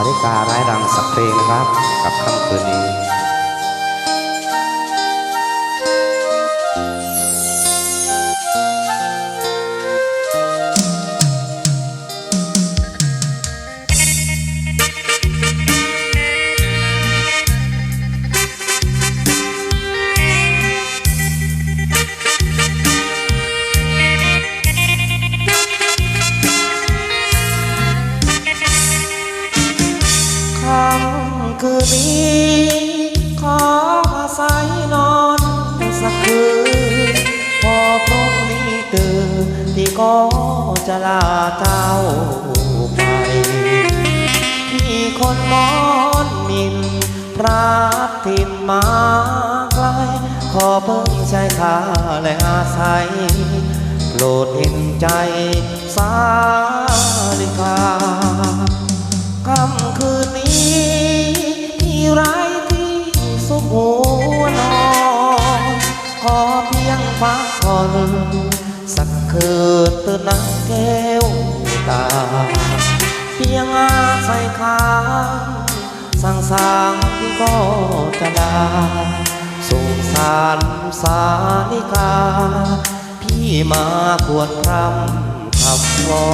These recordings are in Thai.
าริการ้ายรังสักเพลงนะครับ กับค่ำคืนนี้ ขออาศัยนอนสักคืน พอพรุ่งนี้ตื่นที่ก็จะลาเจ้าไป ที่คนมอนมินพระทิมมาไกล ขอเพิ่งใช้ค่าและอาศัยโปรดเห็นใจสาลิกา เพียงพักผ่อนสักคืนตื่นนังแก้วตาเพียงอาศัยค้างสั่งสางที่ก็จะลาสงสารสาลิกา พี่มาควรพรำคำวอ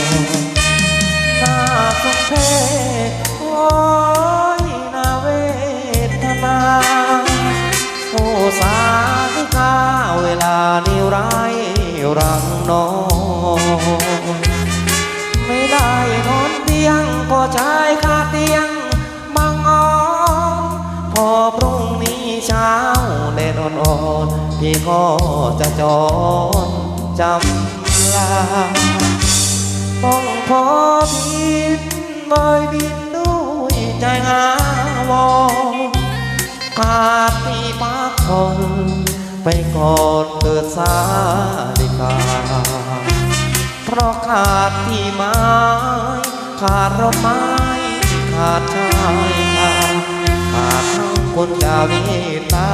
นน่าสมเพ อนอ่อนพี่ก็จะจอนจำลาต้องพอบินบอยบินด้วยใจหาวอนขาดที่พักผ่อนไปก่อนเกิดสาลิกา เพราะขาดที่ไม้ขาดร่มไม้ขาดชายคาขาดทั้งคนดาวิตา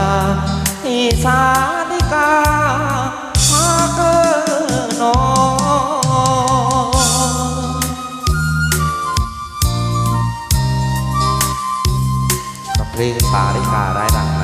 ที่สาดิกาพาเกอนอกับเพลงสาดิการ้ายรัง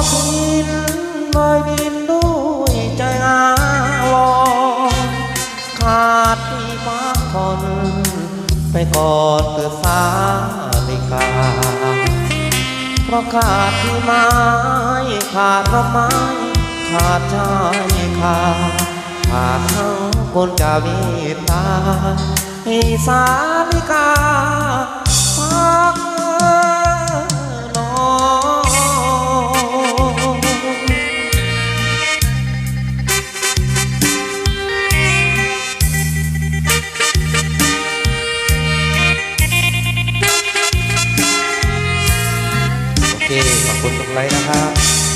ขอบินบอยบินด้วยใจอาวรขาดที่พักผ่อนไปกอนเกิดสาลิกา เพราะขาดที่ไม้ขาดร่มไม้ขาดชายคาขาดทั้งคนจะเมตตาให้สาลิกาพัก เคขอบคุณทุกไลค์นะครับ